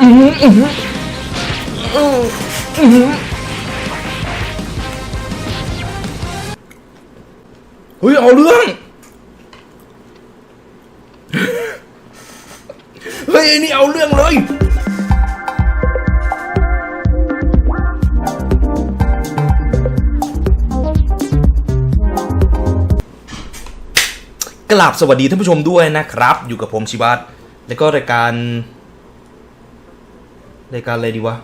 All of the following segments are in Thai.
เฮ้ย เอาเรื่อง เฮ้ยไอ้นี่เอาเรื่องเลยกราบสวัสดีท่านผู้ชมด้วยนะครับ อยู่กับผมชิวัตรแล้วก็รายการ รายการอะไรดีวะ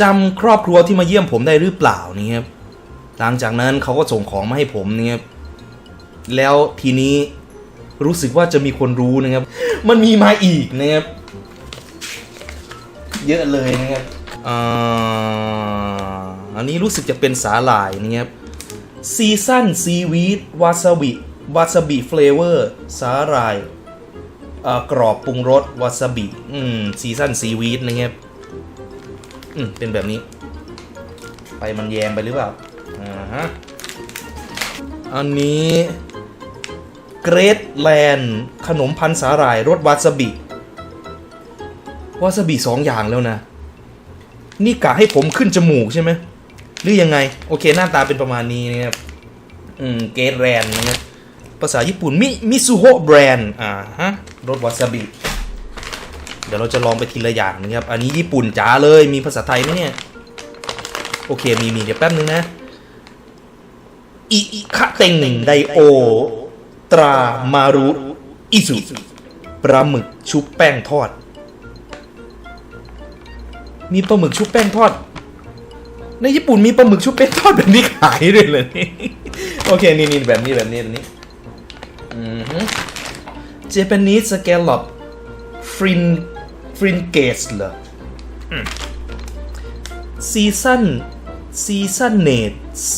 จำครอบครัวที่มาเยี่ยมผมได้หรือเปล่านี่ครับหลังจากนั้นเขาก็ส่งของมาให้ผมนี่ครับแล้วทีนี้รู้สึกว่าจะมีคนรู้นะครับ มันมีมาอีกนะครับเยอะเลยนะครับอันนี้รู้สึกจะเป็นสาหร่ายนะครับซีซั่นซีวีดวาซาบิวาซาบิเฟลเวอร์สาหร่าย กรอบปรุงรสวาซาบิอืมซีซันซีวีดนะครับอืมเป็นแบบนี้ ไปมันแยงไปหรือเปล่าอ่าฮะอันนี้เกรดแลนด์ขนมพันสาหร่ายรสวาซาบิวาซาบิสองอย่างแล้วนะ นี่กะให้ผมขึ้นจมูกใช่ไหมหรือยังไง โอเคหน้าตาเป็นประมาณนี้นะครับอืมเกตแรนนะครับ ภาษาญี่ปุ่น มิมิซูโฮแบรนด์อ่าฮะรสวาซาบิเดี๋ยวเราจะลองไปทีละอย่างนะครับ อันนี้ญี่ปุ่นจ๋าเลย มีภาษาไทยไหมเนี่ย โอเค มีมีเดี๋ยวแป๊บนึงนะอิอิคะเต็งไดโอ ตรามารุอิสุปลาหมึกชุบแป้งทอด มีปลาหมึกชุบแป้งทอด ในญี่ปุ่นมีปลาหมึกชุบแป้งทอดแบบนี้ขายด้วยเลยนี่โอเค นี่นี่แบบนี้แบบนี้แบบนี้ อือฮึเจแปนิสสแกลลอปฟรินฟรินเกสเหรอซีซันซีซันเนต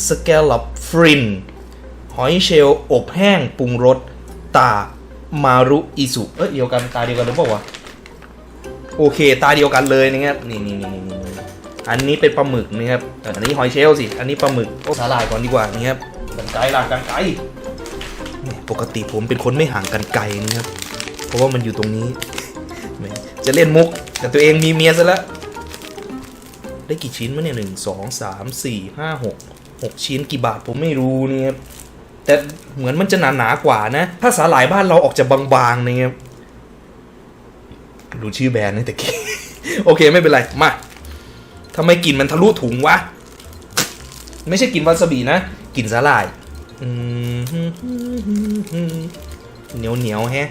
สแกลลอปฟรินหอยเชลล์อบแห้งปรุงรสตามารุอิสุเอ้ยเดียวกันตาเดียวกันหรือเปล่าวะโอเค ตาเดียวกันเลยนะครับนี่นี่นี่นี่นี่อันนี้เป็นปลาหมึกนะครับเอออันนี้หอยเชลล์สิ อันนี้ปลาหมึกโอ้สาหร่ายก่อนดีกว่านี่ครับกันไกลล่ะกันไกลนี่ ปกติผมเป็นคนไม่ห่างกันไกลนะครับ เพราะว่ามันอยู่ตรงนี้ จะเล่นมุก แต่ตัวเองมีเมียซะแล้วได้กี่ชิ้นมั้เนี่ยหนึ่งสองสามสี่ห้าหกหกชิ้นกี่บาทผมไม่รู้นี่ครับแต่เหมือนมันจะหนาหนากว่านะ ถ้าสาหร่ายบ้านเราออกจะบางๆนะครับรู้ชื่อแบรนด์นะแต่กี้โอเคไม่เป็นไร มาทำไมกลิ่นมันทะลุถุงวะ ไม่ใช่กลิ่นวาซาบินะกลิ่นสาหร่าย เหนียวเหนียวๆแฮะ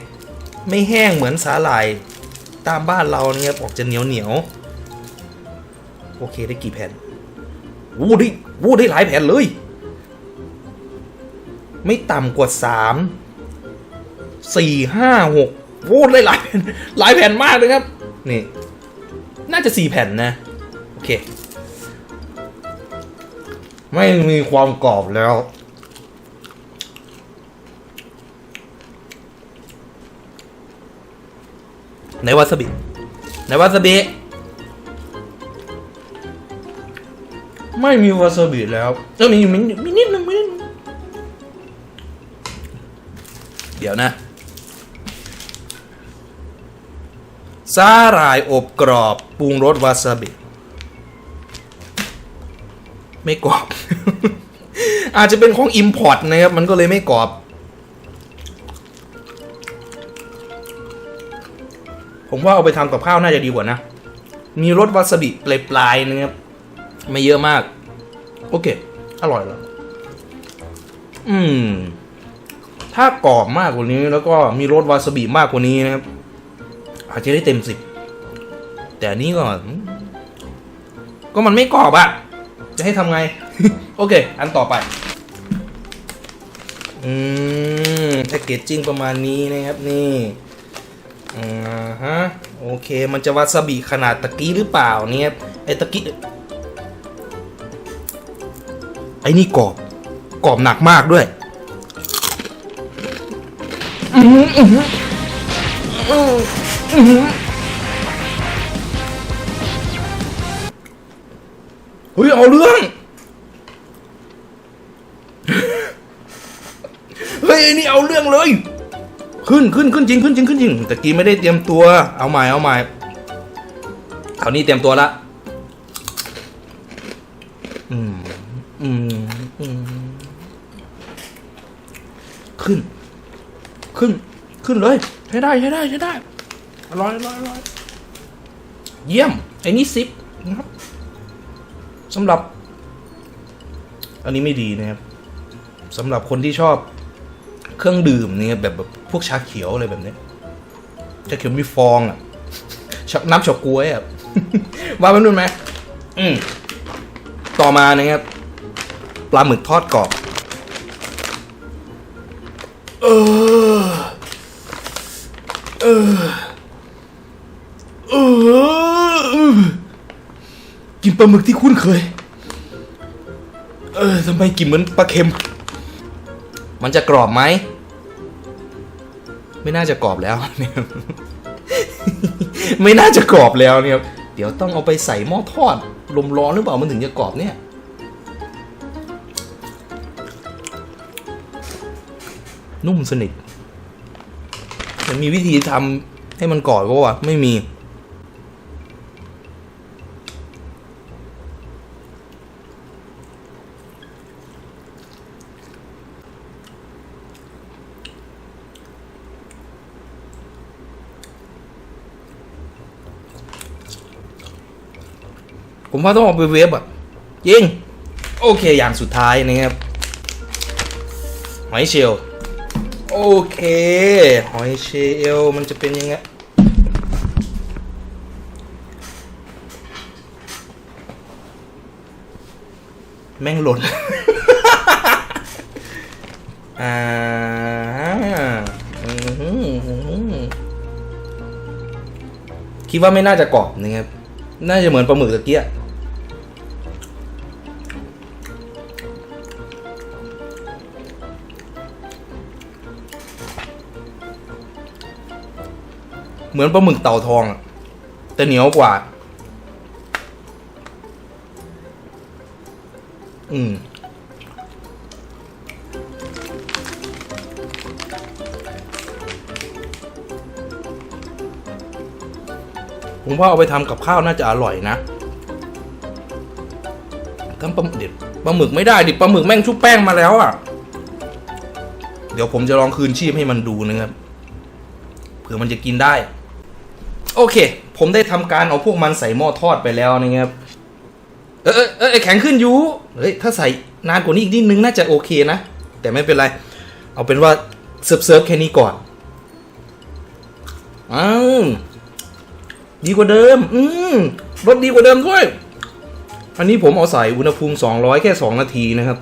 ไม่แห้งเหมือนสาหร่าย ตามบ้านเราเนี่ยออกจะเหนียวเหนียวๆโอเคได้กี่แผ่นวูได้วู้ได้หลายแผ่นเลย ไม่ต่ำกว่าสามสี่ห้าหกโอ้ได้หลายแผ่นหลายแผ่นมากเลยครับ นี่ น่าจะสี่แผ่นนะ โอเค ไม่มีความกรอบแล้ว ในวาซาบิในวาซาบิไม่มีวาซาบิแล้วเออมีมีมีนิดนึงมีนิดนึงเดี๋ยวนะสาหร่ายอบกรอบปรุงรสวาซาบิ ไม่กรอบ อาจจะเป็นของอิมพอร์ตนะครับ มันก็เลยไม่กรอบ ผมว่าเอาไปทำกับข้าวน่าจะดีกว่านะ มีรสวาซาบิปลายๆนะครับไม่เยอะมาก โอเค อร่อยแล้ว อืม ถ้ากรอบมากกว่านี้แล้วก็มีรสวาซาบิมากกว่านี้นะครับ อาจจะได้เต็มสิบ แต่อันนี้ก็ ก็มันไม่กรอบอะจะให้ทำไง โอเค อันต่อไป อืมแพคเกจจิ้งประมาณนี้นะครับนี่ อ่าฮะโอเคมันจะวาซาบิขนาดตะกี้หรือเปล่าเนี่ยไอ้ตะกี้ไอ้นี่กรอบกรอบหนักมากด้วยเฮ้ยเอาเรื่องเฮ้ยไอนี่เอาเรื่องเลย ขึ้นขึ้นขึ้นจริงขึ้นจริงขึ้นจริงแต่กี้ไม่ได้เตรียมตัว เอาใหม่เอาใหม่คราวนี้เตรียมตัวละอืมอืมอืมขึ้น ขึ้น ขึ้นเลย ใช้ได้ใช้ได้ใช้ได้อร่อยอร่อยอร่อยเยี่ยมไอ้นี่ซิปนะครับสำหรับ อันนี้ไม่ดีนะครับสำหรับคนที่ชอบ เครื่องดื่มเนี่ยแบบแบบพวกชาเขียวอะไรแบบเนี้ยชาเขียวมีฟองอะชน้ำเฉาก๊วยอะว่ามันนุ่นไหมอืมต่อมานะครับปลาหมึกทอดกรอบเออเออเออกินปลาหมึกที่คุ้นเคย เออทำไมกินเหมือนปลาเค็ม มันจะกรอบไหม ไม่น่าจะกรอบแล้วเนี่ยไม่น่าจะกรอบแล้วเนี่ย เดี๋ยวต้องเอาไปใส่หม้อทอดลมร้อนหรือเปล่ามันถึงจะกรอบเนี่ย นุ่มสนิทมันมีวิธีทำให้มันกรอบก็ว่าไม่มี ผมว่าต้องเอาไปเวฟอะยิง โอเคอย่างสุดท้ายนะครับ หอยเชลลโอเค หอยเชลลมันจะเป็นยังไงแม่งหล่นอ่าคิดว่าไม่น่าจะกรอบนะครับ น่าจะเหมือนปลาหมึกตะเกีย เหมือนปลาหมึกเต่าทองแต่เหนียวกว่า อืมผมว่าเอาไปทำกับข้าวน่าจะอร่อยนะทำปลาหมึกเด็ดปลาหมึกไม่ได้ดิปลาหมึกแม่งชุบแป้งมาแล้วอะ เดี๋ยวผมจะลองคืนชีพให้มันดูนะครับเผื่อมันจะกินได้ โอเค ผมได้ทำการเอาพวกมันใส่หม้อทอดไปแล้วนะครับเออเออเออแข็งขึ้นอยู่เฮ้ยถ้าใส่นานกว่านี้อีกนิดนึงน่าจะโอเคนะ แต่ไม่เป็นไร เอาเป็นว่าเซิร์ฟเซิร์ฟแค่นี้ก่อนอ้าวดีกว่าเดิม อืมรสดีกว่าเดิมด้วย อันนี้ผมเอาใส่อุณหภูมิ 200 แค่ 2 นาทีนะครับ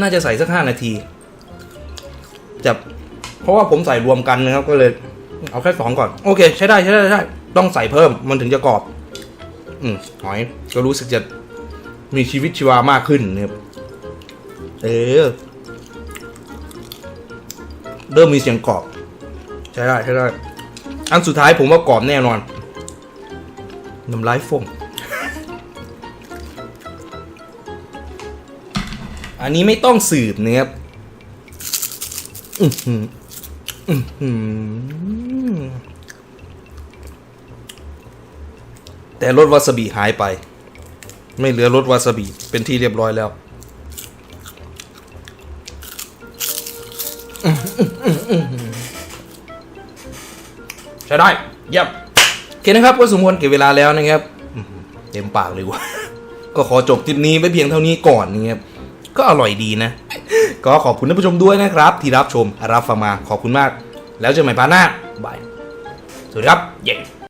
น่าจะใส่สัก 5 นาทีจะเพราะว่าผมใส่รวมกันนะครับก็เลย เอาแค่2ก่อน โอเค ใช้ได้ใช้ได้ใช้ได้ต้องใส่เพิ่มมันถึงจะกรอบ อืมหอยก็รู้สึกจะมีชีวิตชีวามากขึ้นนะครับเออเริ่มมีเสียงกรอบ ใช้ได้ใช้ได้ อันสุดท้ายผมว่ากรอบแน่นอนน้ำลายฟงอันนี้ไม่ต้องสืบนะครับอื้อหืออื้อหือ แต่รสวาซาบิหายไป ไม่เหลือรสวาซาบิเป็นที่เรียบร้อยแล้วใช้ได้เยี่ยมโอเคนะครับ ก็สมควรเก็บเวลาแล้วนะครับอื้อหือเต็มปากเลยว่ะก็ขอจบคลิปนี้ไว้เพียงเท่านี้ก่อนนะครับก็อร่อยดีนะ ก็ขอบคุณท่านผู้ชมด้วยนะครับ ที่รับชมรับฟังมาขอบคุณมาก แล้วเจอกันใหม่พาร์ทหน้าบายสวัสดีครับเย้